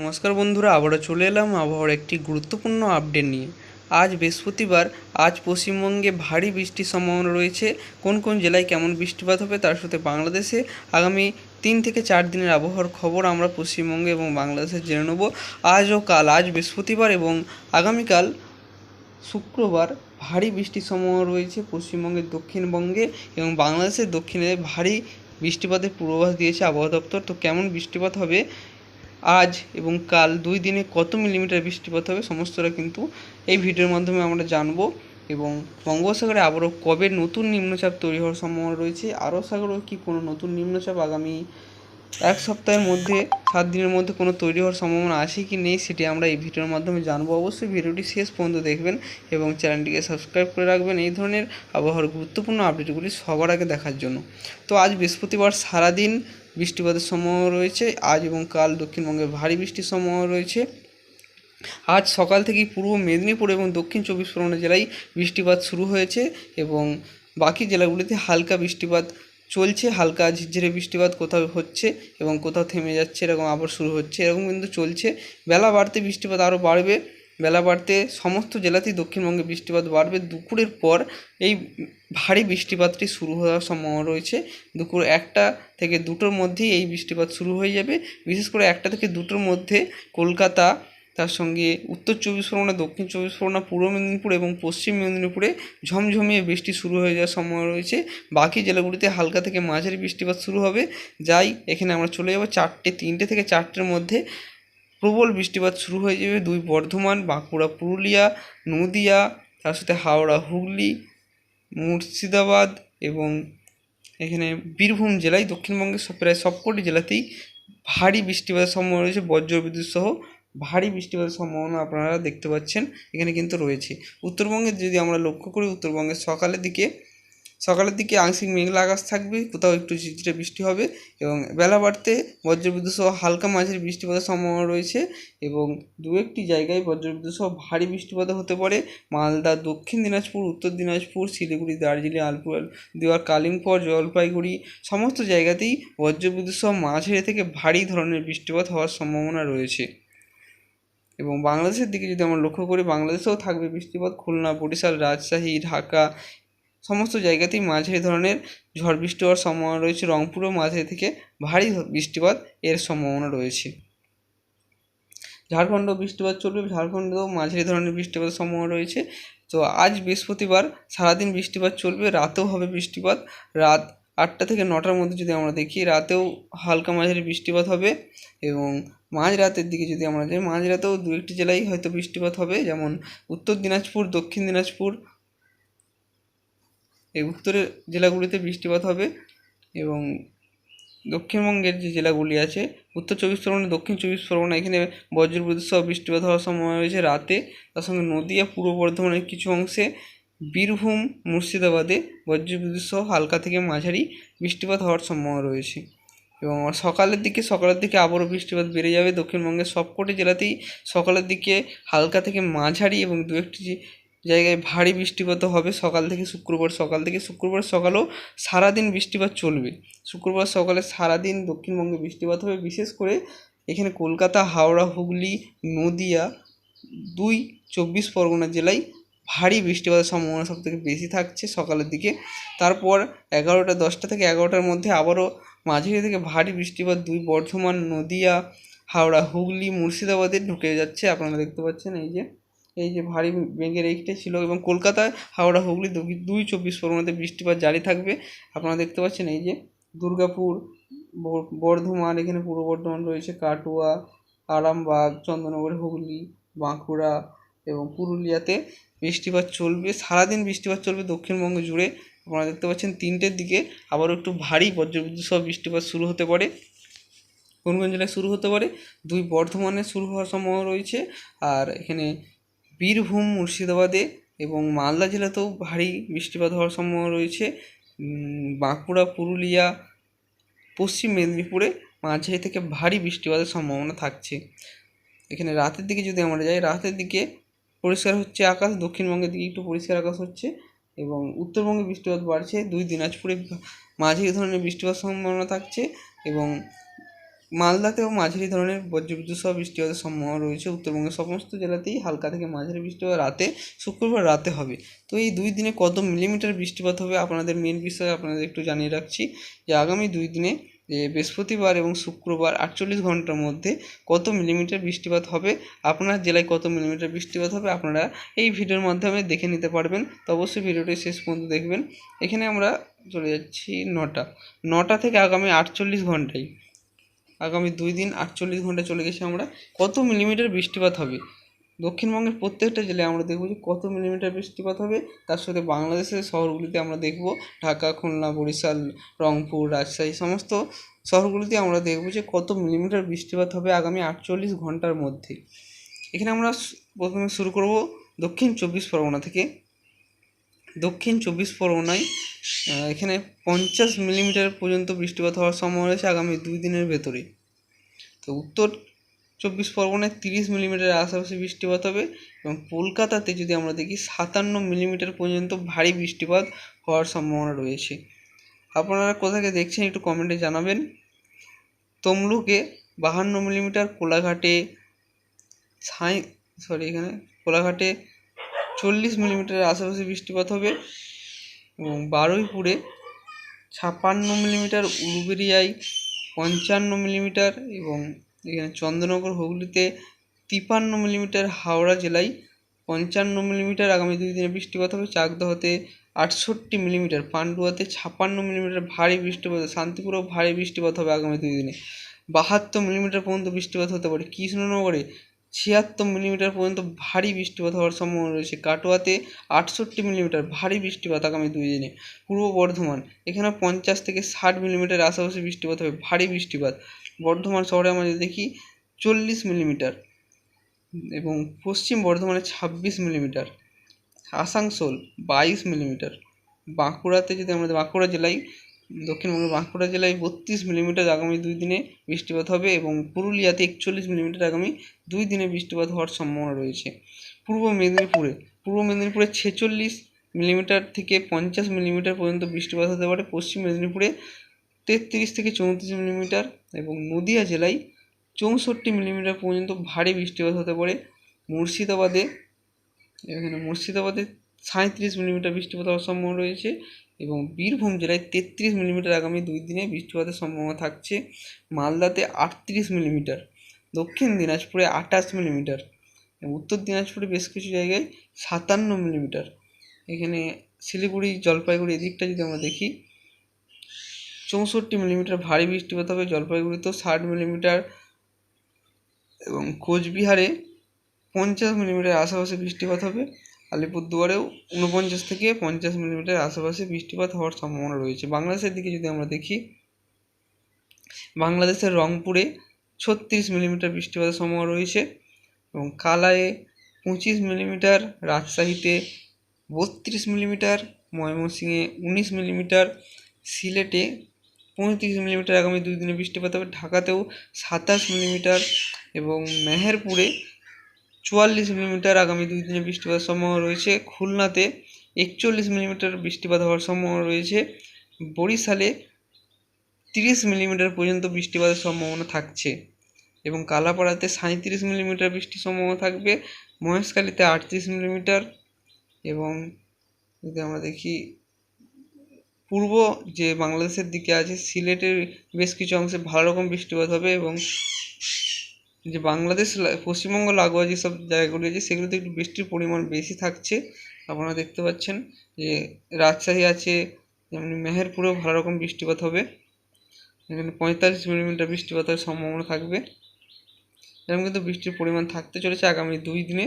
নমস্কার বন্ধুরা, আবারও চলে এলাম আবহাওয়ার একটি গুরুত্বপূর্ণ আপডেট নিয়ে। আজ বৃহস্পতিবার, আজ পশ্চিমবঙ্গে ভারী বৃষ্টির সম্ভাবনা রয়েছে। কোন কোন জেলায় কেমন বৃষ্টিপাত হবে তার সাথে বাংলাদেশে আগামী তিন থেকে চার দিনের আবহাওয়ার খবর আমরা পশ্চিমবঙ্গে এবং বাংলাদেশে জেনে নেব। আজ ও কাল, আজ বৃহস্পতিবার এবং আগামীকাল শুক্রবার ভারী বৃষ্টির সম্ভাবনা রয়েছে পশ্চিমবঙ্গের দক্ষিণবঙ্গে এবং বাংলাদেশের দক্ষিণে ভারী বৃষ্টিপাতের পূর্বাভাস দিয়েছে আবহাওয়া দপ্তর। তো কেমন বৃষ্টিপাত হবে আজ এবং কাল দুই দিনে কত মিলিমিটার বৃষ্টিপাত হবে সমস্তটা কিন্তু এই ভিডিওর মাধ্যমে আমরা জানব এবং বঙ্গোপসাগরে আবারও কবে নতুন নিম্নচাপ তৈরি হওয়ার সম্ভাবনা রয়েছে? আরও সাগরেও কি কোনো নতুন নিম্নচাপ আগামী এক সপ্তাহের মধ্যে, সাত দিনের মধ্যে কোনো তৈরি হওয়ার সম্ভাবনা আছে কি নেই সেটি আমরা এই ভিডিওর মাধ্যমে জানব। অবশ্যই ভিডিওটি শেষ পর্যন্ত দেখবেন এবং চ্যানেলটিকে সাবস্ক্রাইব করে রাখবেন এই ধরনের আবহাওয়ার গুরুত্বপূর্ণ আপডেটগুলি সবার আগে দেখার জন্য। তো আজ বৃহস্পতিবার সারাদিন বৃষ্টিপাতের সম্ভাবনা রয়েছে। আজ এবং কাল দক্ষিণবঙ্গে ভারী বৃষ্টির সম্ভাবনা রয়েছে। আজ সকাল থেকেই পূর্ব মেদিনীপুর এবং দক্ষিণ চব্বিশ পরগনা জেলায় বৃষ্টিপাত শুরু হয়েছে এবং বাকি জেলাগুলিতে হালকা বৃষ্টিপাত চলছে, হালকা ঝিরঝিরে বৃষ্টিপাত কোথাও হচ্ছে এবং কোথাও থেমে যাচ্ছে, এরকম আবার শুরু হচ্ছে, এরকম কিন্তু চলছে। বেলা বাড়তে বৃষ্টিপাত আরও বাড়বে, বেলা বাড়তে সমস্ত জেলাতেই দক্ষিণবঙ্গে বৃষ্টিপাত বাড়বে। দুপুরের পর এই ভারী বৃষ্টিপাতটি শুরু হওয়ার সম্ভাবনা রয়েছে। দুপুর একটা থেকে দুটোর মধ্যেই এই বৃষ্টিপাত শুরু হয়ে যাবে। বিশেষ করে একটা থেকে দুটোর মধ্যে কলকাতা তার সঙ্গে উত্তর চব্বিশ পরগনা, দক্ষিণ চব্বিশ পরগনা, পূর্ব মেদিনীপুর এবং পশ্চিম মেদিনীপুরে ঝমঝমিয়ে বৃষ্টি শুরু হয়ে যাওয়ার সম্ভাবনা রয়েছে। বাকি জেলাগুলিতে হালকা থেকে মাঝারি বৃষ্টিপাত শুরু হবে। যাই, এখানে আমরা চলে যাব চারটে, তিনটে থেকে চারটের মধ্যে প্রবল বৃষ্টিপাত শুরু হয়ে যাবে দুই বর্ধমান, বাঁকুড়া, পুরুলিয়া, নদিয়া, তার সাথে হাওড়া, হুগলি, মুর্শিদাবাদ এবং এখানে বীরভূম জেলায় দক্ষিণবঙ্গের প্রায় সবকটি জেলাতেই ভারী বৃষ্টিপাতের সম্ভাবনা রয়েছে। বজ্রবিদ্যুৎ সহ ভারী বৃষ্টিপাতের সম্ভাবনা আপনারা দেখতে পাচ্ছেন, এখানে কিন্তু রয়েছে। উত্তরবঙ্গে যদি আমরা লক্ষ্য করি, উত্তরবঙ্গে সকালের দিকে সকালের দিকে আংশিক মেঘলা আকাশ থাকবে, কোথাও একটু ঝিরঝিরে বৃষ্টি হবে এবং বেলা বাড়তে বজ্রবিদ্যুৎ সহ হালকা মাঝের বৃষ্টিপাতের সম্ভাবনা রয়েছে এবং দু একটি জায়গায় বজ্রবিদ্যুৎ সহ ভারী বৃষ্টিপাত হতে পারে। মালদা, দক্ষিণ দিনাজপুর, উত্তর দিনাজপুর, শিলিগুড়ি, দার্জিলিং, আলপুর, দেওয়ার কালিম্পং, জলপাইগুড়ি, সমস্ত জায়গাতেই বজ্রবিদ্যুৎ সহ মাঝারি থেকে ভারী ধরনের বৃষ্টিপাত হওয়ার সম্ভাবনা রয়েছে। এবং বাংলাদেশের দিকে যদি আমরা লক্ষ্য করি, বাংলাদেশেও থাকবে বৃষ্টিপাত, খুলনা, বরিশাল, রাজশাহী, ঢাকা, সমস্ত জায়গাতেই মাঝারি ধরনের ঝড় বৃষ্টি হওয়ার সম্ভাবনা রয়েছে। রংপুরেও মাঝারি থেকে ভারী বৃষ্টিপাত এর সম্ভাবনা রয়েছে। ঝাড়খণ্ডেও বৃষ্টিপাত চলবে, ঝাড়খণ্ডেও মাঝারি ধরনের বৃষ্টিপাতের সম্ভাবনা রয়েছে। তো আজ বৃহস্পতিবার সারাদিন বৃষ্টিপাত চলবে, রাতেও হবে বৃষ্টিপাত। রাত আটটা থেকে নটার মধ্যে যদি আমরা দেখি, রাতেও হালকা মাঝারি বৃষ্টিপাত হবে এবং মাঝ রাতের দিকে যদি আমরা যাই, মাঝরাতেও দু একটি জেলায় হয়তো বৃষ্টিপাত হবে, যেমন উত্তর দিনাজপুর, দক্ষিণ দিনাজপুর। এই উত্তরের জেলাগুলিতে বৃষ্টিপাত হবে এবং দক্ষিণবঙ্গের যে জেলাগুলি আছে, উত্তর চব্বিশ পরগনা, দক্ষিণ চব্বিশ পরগনা, এখানে বজ্রবিদ্যুৎ সহ বৃষ্টিপাত হওয়ার সম্ভাবনা রয়েছে রাতে। তার সঙ্গে নদীয়া, পূর্ব বর্ধমানের কিছু অংশে বীরভূম, মুর্শিদাবাদে বজ্রবিদ্যুৎ সহ হালকা থেকে মাঝারি বৃষ্টিপাত হওয়ার সম্ভাবনা রয়েছে। এবং সকালের দিকে সকালের দিকে আবারও বৃষ্টিপাত বেড়ে যাবে। দক্ষিণবঙ্গের সবকটি জেলাতেই সকালের দিকে হালকা থেকে মাঝারি এবং দু একটি জায়গায় ভারী বৃষ্টিপাত হবে, সকাল থেকে শুক্রবার, সকাল থেকে শুক্রবার সকালেও সারাদিন বৃষ্টিপাত চলবে। শুক্রবার সকালে সারাদিন দক্ষিণবঙ্গে বৃষ্টিপাত হবে। বিশেষ করে এখানে কলকাতা, হাওড়া, হুগলি, নদিয়া দুই চব্বিশ পরগনা জেলায় ভারী বৃষ্টিপাতের সম্ভাবনা সব থেকে বেশি থাকছে সকালের দিকে। তারপর এগারোটা, দশটা থেকে এগারোটার মধ্যে আবারও মাঝারি থেকে ভারী বৃষ্টিপাত দুই বর্ধমান, নদিয়া, হাওড়া, হুগলি, মুর্শিদাবাদে ঢুকে যাচ্ছে। আপনারা দেখতে পাচ্ছেন এই যে এই যে ভারী মেঘের এইটা ছিল এবং কলকাতায় হাওড়া, হুগলি দুই চব্বিশ পরগনাতে বৃষ্টিপাত জারি থাকবে। আপনারা দেখতে পাচ্ছেন এই যে দুর্গাপুর বর্ধমান, এখানে পূর্ব বর্ধমান রয়েছে কাটুয়া, আরামবাগ, চন্দননগর, হুগলি, বাঁকুড়া এবং পুরুলিয়াতে বৃষ্টিপাত চলবে। সারাদিন বৃষ্টিপাত চলবে দক্ষিণবঙ্গ জুড়ে। আপনারা দেখতে পাচ্ছেন তিনটের দিকে আবারও একটু ভারী বজ্রবিদ্যুৎ সহ বৃষ্টিপাত শুরু হতে পারে। কোন কোন জেলায় শুরু হতে পারে। দুই বর্ধমানে শুরু হওয়ার সম্ভাবনা রয়েছে। আর এখানে বীরভূম, মুর্শিদাবাদে এবং মালদা জেলাতেও ভারী বৃষ্টিপাত হওয়ার সম্ভাবনা রয়েছে। বাঁকুড়া, পুরুলিয়া, পশ্চিম মেদিনীপুরে মাঝারি থেকে ভারী বৃষ্টিপাতের সম্ভাবনা থাকছে। এখানে রাতের দিকে যদি আমরা যাই, রাতের দিকে পরিষ্কার হচ্ছে আকাশ, দক্ষিণবঙ্গের দিকে একটু পরিষ্কার আকাশ হচ্ছে। এবং উত্তরবঙ্গে বৃষ্টিপাত বাড়ছে। দুই দিনাজপুরে মাঝারি ধরনের বৃষ্টিপাত সম্ভাবনা থাকছে এবং মালদাতেও মাঝারি ধরনের বজ্রবিদ্যুৎ সহ বৃষ্টিপাতের সম্ভাবনা রয়েছে। উত্তরবঙ্গের সমস্ত জেলাতেই হালকা থেকে মাঝারি বৃষ্টিপাত রাতে, শুক্রবার রাতে হবে। তো এই দুই দিনে কত মিলিমিটার বৃষ্টিপাত হবে আপনাদের মেন বিষয়ে আপনাদের একটু জানিয়ে রাখছি যে আগামী দুই দিনে যে বৃহস্পতিবার এবং শুক্রবার আটচল্লিশ ঘণ্টার মধ্যে কত মিলিমিটার বৃষ্টিপাত হবে, আপনার জেলায় কত মিলিমিটার বৃষ্টিপাত হবে, আপনারা এই ভিডিওর মাধ্যমে দেখে নিতে পারবেন। তো অবশ্যই ভিডিওটি শেষ পর্যন্ত দেখবেন। এখানে আমরা চলে যাচ্ছি নটা। নটা থেকে আগামী আটচল্লিশ ঘন্টায়, আগামী দুই দিন আটচল্লিশ ঘণ্টা চলে গেছি আমরা। কত মিলিমিটার বৃষ্টিপাত হবে? দক্ষিণবঙ্গের প্রত্যেকটা জেলায় আমরা দেখব যে কত মিলিমিটার বৃষ্টিপাত হবে। তার সাথে বাংলাদেশের শহরগুলিতে আমরা দেখব, ঢাকা, খুলনা, বরিশাল, রংপুর, রাজশাহী সমস্ত শহরগুলিতে আমরা দেখব যে কত মিলিমিটার বৃষ্টিপাত হবে আগামী আটচল্লিশ ঘণ্টার মধ্যে। এখানে আমরা প্রথমে শুরু করব দক্ষিণ চব্বিশ পরগনা থেকে। দক্ষিণ চব্বিশ পরগনায় এখানে পঞ্চাশ মিলিমিটার পর্যন্ত বৃষ্টিপাত হওয়ার সম্ভাবনা রয়েছে আগামী দুই দিনের ভেতরে। তো উত্তর চব্বিশ পরগনায় তিরিশ মিলিমিটার আশেপাশে বৃষ্টিপাত হবে এবং কলকাতাতে যদি আমরা দেখি, সাতান্ন মিলিমিটার পর্যন্ত ভারী বৃষ্টিপাত হওয়ার সম্ভাবনা রয়েছে। আপনারা কোথাকে দেখছেন একটু কমেন্টে জানাবেন। তমলুকে বাহান্ন মিলিমিটার, কোলাঘাটে ছাই সরি এখানে কোলাঘাটে চল্লিশ মিলিমিটারের আশেপাশে বৃষ্টিপাত হবে এবং বারুইপুরে ছাপ্পান্ন মিলিমিটার, উলুবেরিয়ায় পঞ্চান্ন মিলিমিটার এবং এখানে চন্দ্রনগর, হুগলিতে তিপান্ন মিলিমিটার, হাওড়া জেলায় পঞ্চান্ন মিলিমিটার, আগামী দুই দিনে বৃষ্টিপাত হবে চাকদহতে আটষট্টি মিলিমিটার, পান্ডুয়াতে ছাপ্পান্ন মিলিমিটার ভারী বৃষ্টিপাত, শান্তিপুরেও ভারী বৃষ্টিপাত হবে আগামী দুই দিনে। বাহাত্তর মিলিমিটার পর্যন্ত বৃষ্টিপাত হতে পারে। কৃষ্ণনগরে ছিয়াত্তর মিলিমিটার পর্যন্ত ভারী বৃষ্টিপাত হওয়ার সম্ভাবনা রয়েছে। কাটোয়াতে আটষট্টি মিলিমিটার ভারী বৃষ্টিপাত আগামী দুই দিনে। পূর্ব বর্ধমান এখানে পঞ্চাশ থেকে ষাট মিলিমিটার আশেপাশে বৃষ্টিপাত হবে, ভারী বৃষ্টিপাত। বর্ধমান শহরে আমরা দেখি, চল্লিশ মিলিমিটার এবং পশ্চিম বর্ধমানে ছাব্বিশ মিলিমিটার। আসানসোল বাইশ মিলিমিটার। বাঁকুড়াতে যদি আমাদের বাঁকুড়া জেলায় দক্ষিণবঙ্গের বাঁকুড়া জেলায় বত্রিশ মিলিমিটার আগামী দুই দিনে বৃষ্টিপাত হবে এবং পুরুলিয়াতে একচল্লিশ মিলিমিটার আগামী দুই দিনে বৃষ্টিপাত হওয়ার সম্ভাবনা রয়েছে। পূর্ব মেদিনীপুরে পূর্ব মেদিনীপুরে ছেচল্লিশ মিলিমিটার থেকে পঞ্চাশ মিলিমিটার পর্যন্ত বৃষ্টিপাত হতে পারে। পশ্চিম মেদিনীপুরে তেত্রিশ থেকে চৌত্রিশ মিলিমিটার এবং নদিয়া জেলায় চৌষট্টি মিলিমিটার পর্যন্ত ভারী বৃষ্টিপাত হতে পারে। মুর্শিদাবাদে, এখানে মুর্শিদাবাদে সাঁত্রিশ মিলিমিটার বৃষ্টিপাত হওয়ার সম্ভাবনা রয়েছে এবং বীরভূম জেলায় তেত্রিশ মিলিমিটার আগামী দুই দিনে বৃষ্টিপাতের সম্ভাবনা থাকছে। মালদাতে আটত্রিশ মিলিমিটার, দক্ষিণ দিনাজপুরে আঠাশ মিলিমিটার উত্তর দিনাজপুরে বেশ কিছু জায়গায় সাতান্ন মিলিমিটার। এখানে শিলিগুড়ি, জলপাইগুড়ি এদিকটা যদি আমরা দেখি চৌষট্টি মিলিমিটার ভারী বৃষ্টিপাত হবে জলপাইগুড়িতেও ষাট মিলিমিটার এবং কোচবিহারে পঞ্চাশ মিলিমিটার আশেপাশে বৃষ্টিপাত হবে। আলিপুরদুয়ারেও উনপঞ্চাশ থেকে পঞ্চাশ মিলিমিটার আশেপাশে বৃষ্টিপাত হওয়ার সম্ভাবনা রয়েছে। বাংলাদেশের দিকে যদি আমরা দেখি, বাংলাদেশের রংপুরে ছত্রিশ মিলিমিটার বৃষ্টিপাতের সম্ভাবনা রয়েছে এবং কালায়ে পঁচিশ মিলিমিটার, রাজশাহীতে বত্রিশ মিলিমিটার, ময়মনসিংহে উনিশ মিলিমিটার, সিলেটে পঁয়ত্রিশ মিলিমিটার আগামী দুই দিনে বৃষ্টিপাত হবে। ঢাকাতেও সাতাশ মিলিমিটার এবং মেহেরপুরে চুয়াল্লিশ মিলিমিটার আগামী দুই দিনে বৃষ্টিপাতের সম্ভাবনা রয়েছে। খুলনাতে একচল্লিশ মিলিমিটার বৃষ্টিপাত হওয়ার সম্ভাবনা রয়েছে। বরিশালে তিরিশ মিলিমিটার পর্যন্ত বৃষ্টিপাতের সম্ভাবনা থাকছে এবং কালাপাড়াতে সাঁইত্রিশ মিলিমিটার বৃষ্টির সম্ভাবনা থাকবে। মহেশখালীতে আটত্রিশ মিলিমিটার এবং যদি আমরা দেখি পূর্ব যে বাংলাদেশের দিকে আছে, সিলেটের বেশ কিছু অংশে ভালো রকম বৃষ্টিপাত হবে এবং যে বাংলাদেশ পশ্চিমবঙ্গ লাগোয়া যেসব জায়গাগুলি আছে সেগুলোতে একটু বৃষ্টির পরিমাণ বেশি থাকছে। আপনারা দেখতে পাচ্ছেন যে রাজশাহী আছে, যেমন মেহেরপুরেও ভালো রকম বৃষ্টিপাত হবে। এখানে পঁয়তাল্লিশ মিলিমিটার বৃষ্টিপাতের সম্ভাবনা থাকবে। এরকম কিন্তু বৃষ্টির পরিমাণ থাকতে চলেছে আগামী দুই দিনে।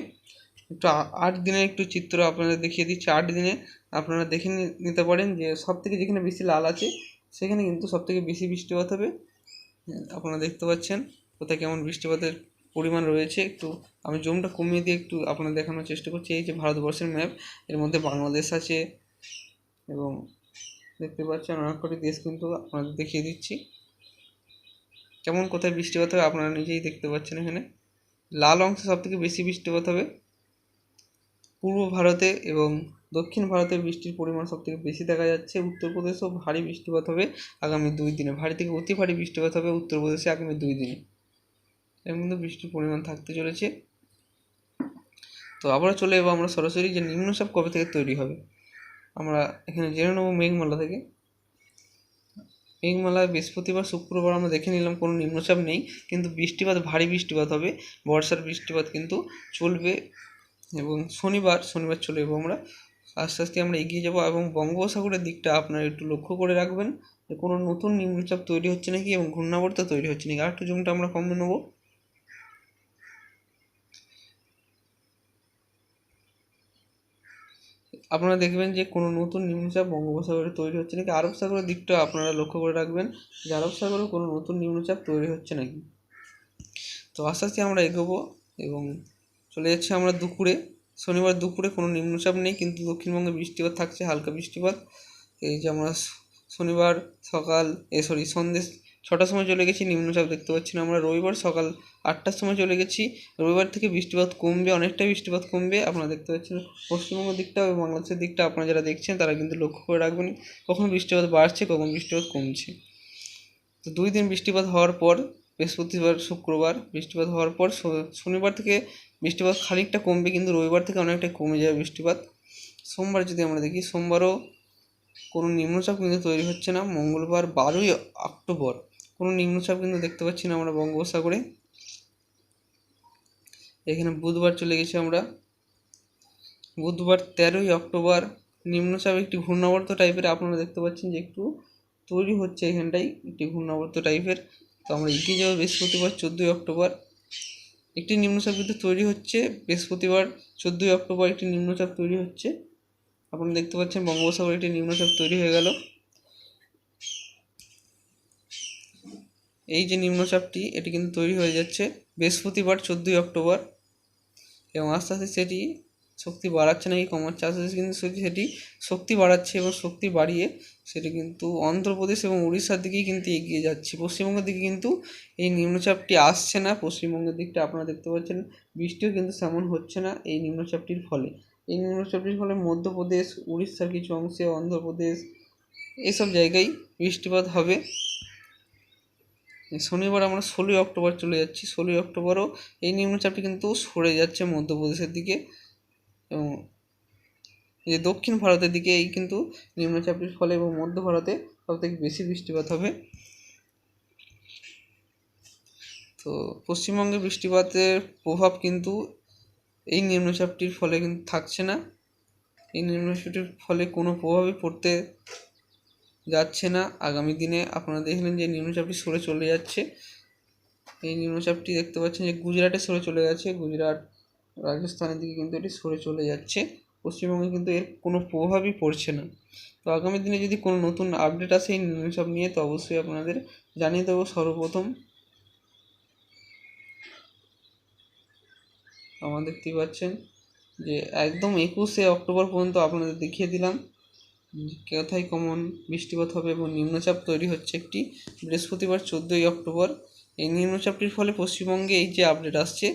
একটু আট দিনের একটু চিত্র আপনাদের দেখিয়ে দিচ্ছি। আট দিনে আপনারা দেখে নিতে পারেন যে সব থেকে যেখানে বেশি লাল আছে সেখানে কিন্তু সব থেকে বেশি বৃষ্টিপাত হবে। হ্যাঁ, আপনারা দেখতে পাচ্ছেন কোথায় কেমন বৃষ্টিপাতের পরিমাণ রয়েছে। একটু আমি জুমটা কমিয়ে দিয়ে একটু আপনাদের দেখানোর চেষ্টা করছি। এই যে ভারতবর্ষের ম্যাপ এর মধ্যে বাংলাদেশ আছে এবং দেখতে পাচ্ছেন অনেক কটি দেশ কিন্তু আপনাদের দেখিয়ে দিচ্ছি। কেমন কোথায় বৃষ্টিপাত হবে আপনারা নিজেই দেখতে পাচ্ছেন এখানে। লাল অংশে সব থেকে বেশি বৃষ্টিপাত হবে। পূর্ব ভারতে এবং দক্ষিণ ভারতে বৃষ্টির পরিমাণ সবথেকে বেশি দেখা যাচ্ছে। উত্তরপ্রদেশেও ভারী বৃষ্টিপাত হবে আগামী দুই দিনে। ভারী থেকে অতি ভারী বৃষ্টিপাত হবে উত্তরপ্রদেশে আগামী দুই দিনে। এর মধ্যে বৃষ্টির পরিমাণ থাকতে চলেছে। তো আবারও চলে যাব আমরা সরাসরি যে নিম্নচাপ কবে থেকে তৈরি হবে? আমরা এখানে জেনে নেব মেঘমালা থেকে। মেঘমালা বৃহস্পতিবার, শুক্রবার আমরা দেখে নিলাম কোনো নিম্নচাপ নেই, কিন্তু বৃষ্টিপাত, ভারী বৃষ্টিপাত হবে। বর্ষার বৃষ্টিপাত কিন্তু চলবে এবং শনিবার শনিবার চলে যাব আমরা। আস্তে আস্তে আমরা এগিয়ে যাব এবং বঙ্গোপসাগরের দিকটা আপনারা একটু লক্ষ্য করে রাখবেন যে কোনো নতুন নিম্নচাপ তৈরি হচ্ছে নাকি এবং ঘূর্ণাবর্ত তৈরি হচ্ছে নাকি? আর একটু জুমটা আমরা কমে নেব। আপনারা দেখবেন যে কোনো নতুন নিম্নচাপ বঙ্গোপসাগরে তৈরি হচ্ছে নাকি? আরব সাগরের দিকটা আপনারা লক্ষ্য করে রাখবেন যে আরব সাগরে কোনো নতুন নিম্নচাপ তৈরি হচ্ছে নাকি? তো আস্তে আস্তে আমরা এগোবো এবং চলে যাচ্ছে আমরা দুপুরে। শনিবার দুপুরে কোনো নিম্নচাপ নেই, কিন্তু দক্ষিণবঙ্গে বৃষ্টিপাত থাকছে, হালকা বৃষ্টিপাত। এই যে আমরা শনিবার সকাল, এ সরি সন্ধ্যে ছটার সময় চলে গেছি, নিম্নচাপ দেখতে পাচ্ছি না আমরা। রবিবার সকাল আটটার সময় চলে গেছি, রবিবার থেকে বৃষ্টিপাত কমবে, অনেকটাই বৃষ্টিপাত কমবে। আপনারা দেখতে পাচ্ছেন পশ্চিমবঙ্গের দিকটা এবং বাংলাদেশের দিকটা, আপনারা যারা দেখছেন তারা কিন্তু লক্ষ্য করে রাখবেন, কখন বৃষ্টিপাত বাড়ছে, কখন বৃষ্টিপাত কমছে। তো দুই দিন বৃষ্টিপাত হওয়ার পর বৃহস্পতিবার, শুক্রবার বৃষ্টিপাত হওয়ার পর শনিবার থেকে বৃষ্টিপাত খানিকটা কমবে, কিন্তু রবিবার থেকে অনেকটাই কমে যাবে বৃষ্টিপাত। সোমবার যদি আমরা দেখি, সোমবারও কোনো নিম্নচাপ কিন্তু তৈরি হচ্ছে না। মঙ্গলবার বারোই অক্টোবর কোনো নিম্নচাপ কিন্তু দেখতে পাচ্ছি না আমরা বঙ্গোপসাগরে। এখানে বুধবার চলে গেছি আমরা। বুধবার তেরোই অক্টোবর নিম্নচাপ একটি ঘূর্ণাবর্ত টাইপের আপনারা দেখতে পাচ্ছেন যে একটু তৈরি হচ্ছে এখানটাই একটি ঘূর্ণাবর্ত টাইপের তো আমরা এগিয়ে যাব বৃহস্পতিবার চোদ্দোই অক্টোবর। একটি নিম্নচাপ কিন্তু তৈরি হচ্ছে। বৃহস্পতিবার চোদ্দোই অক্টোবর একটি নিম্নচাপ তৈরি হচ্ছে। আপনারা দেখতে পাচ্ছেন বঙ্গোপসাগরে একটি নিম্নচাপ তৈরি হয়ে গেল। এই যে নিম্নচাপটি, এটি কিন্তু তৈরি হয়ে যাচ্ছে বৃহস্পতিবার চোদ্দোই অক্টোবর এবং আস্তে আস্তে সেটি শক্তি বাড়াচ্ছে নাকি? কমাচ্ছে আস্তে কিন্তু সেটি শক্তি বাড়াচ্ছে এবং শক্তি বাড়িয়ে সেটি কিন্তু অন্ধ্রপ্রদেশ এবং উড়িষ্যার দিকেই কিন্তু এগিয়ে যাচ্ছে। পশ্চিমবঙ্গের দিকে কিন্তু এই নিম্নচাপটি আসছে না। পশ্চিমবঙ্গের দিকটা আপনারা দেখতে পাচ্ছেন, বৃষ্টিও কিন্তু তেমন হচ্ছে না এই নিম্নচাপটির ফলে। এই নিম্নচাপটির ফলে মধ্যপ্রদেশ, উড়িষ্যার কিছু অংশে, অন্ধ্রপ্রদেশ এইসব জায়গায় বৃষ্টিপাত হবে। শনিবার আমরা ষোলোই অক্টোবর চলে যাচ্ছি। ষোলোই অক্টোবরও এই নিম্নচাপটি কিন্তু সরে যাচ্ছে মধ্যপ্রদেশের দিকে। এবং যে দক্ষিণ ভারতের দিকে এই কিন্তু নিম্নচাপটির ফলে এবং মধ্য ভারতে সবথেকে বেশি বৃষ্টিপাত হবে। তো পশ্চিমবঙ্গে বৃষ্টিপাতের প্রভাব কিন্তু এই নিম্নচাপটির ফলে কিন্তু থাকছে না। এই নিম্নচাপটির ফলে কোনো প্রভাবই পড়তে যাচ্ছে না। আগামী দিনে আপনারা দেখলেন যে নিম্নচাপটি সরে চলে যাচ্ছে। এই নিম্নচাপটি দেখতে পাচ্ছেন যে গুজরাটে সরে চলে গেছে। গুজরাট রাজস্থানের দিকে কিন্তু এটি সরে চলে যাচ্ছে। পশ্চিমবঙ্গে কিন্তু এর কোনো প্রভাবই পড়ছে না। তো আগামী দিনে যদি কোনো নতুন আপডেট আসে এই নিম্নচাপ নিয়ে, তো অবশ্যই আপনাদের জানিয়ে দেবো সর্বপ্রথম। আমার দেখতেই পাচ্ছেন যে একদম একুশে অক্টোবর পর্যন্ত আপনাদের দেখিয়ে দিলাম কোথায় কমন বৃষ্টিপাত হবে এবং নিম্নচাপ তৈরি হচ্ছে একটি। বৃহস্পতিবার চোদ্দোই অক্টোবর এই নিম্নচাপটির ফলে পশ্চিমবঙ্গে এই যে আপডেট আসছে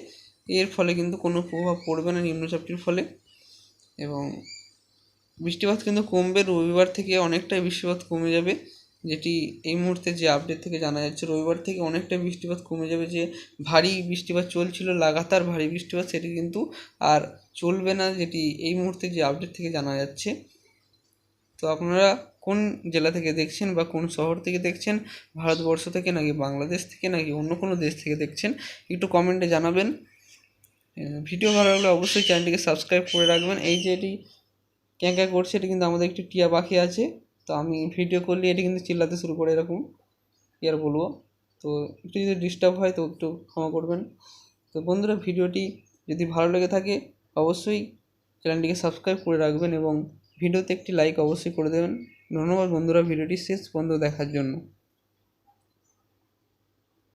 এর ফলে কিন্তু কোনো প্রভাব পড়বে না নিম্নচাপটির ফলে এবং বৃষ্টিপাত কিন্তু কমবে। রবিবার থেকে অনেকটাই বৃষ্টিপাত কমে যাবে, যেটি এই মুহূর্তে যে আপডেট থেকে জানা যাচ্ছে, রবিবার থেকে অনেকটা বৃষ্টিপাত কমে যাবে। যে ভারী বৃষ্টিপাত চলছিল, লাগাতার ভারী বৃষ্টিপাত, সেটি কিন্তু আর চলবে না, যেটি এই মুহূর্তে যে আপডেট থেকে জানা যাচ্ছে। তো আপনারা কোন জেলা থেকে দেখছেন বা কোন শহর থেকে দেখছেন, ভারতবর্ষ থেকে নাকি বাংলাদেশ থেকে নাকি অন্য কোনো দেশ থেকে দেখছেন, একটু কমেন্টে জানাবেন। ভিডিও ভালো লাগলে অবশ্যই চ্যানেলটিকে সাবস্ক্রাইব করে রাখবেন। এই যে এটি ক্যাঁ ক্যাঁ করছে, এটি কিন্তু আমাদের একটি টিয়া পাখি আছে। তো আমি ভিডিও করলে এটি কিন্তু চিল্লাতে শুরু করে এরকম, কি আর বলব? তো একটু যদি ডিস্টার্ব হয় তো একটু ক্ষমা করবেন। তো বন্ধুরা, ভিডিওটি যদি ভালো লেগে থাকে, অবশ্যই চ্যানেলটিকে সাবস্ক্রাইব করে রাখবেন এবং ভিডিওতে একটি লাইক অবশ্যই করে দেবেন। ধন্যবাদ বন্ধুরা, ভিডিওটি শেষ পর্যন্ত দেখার জন্য।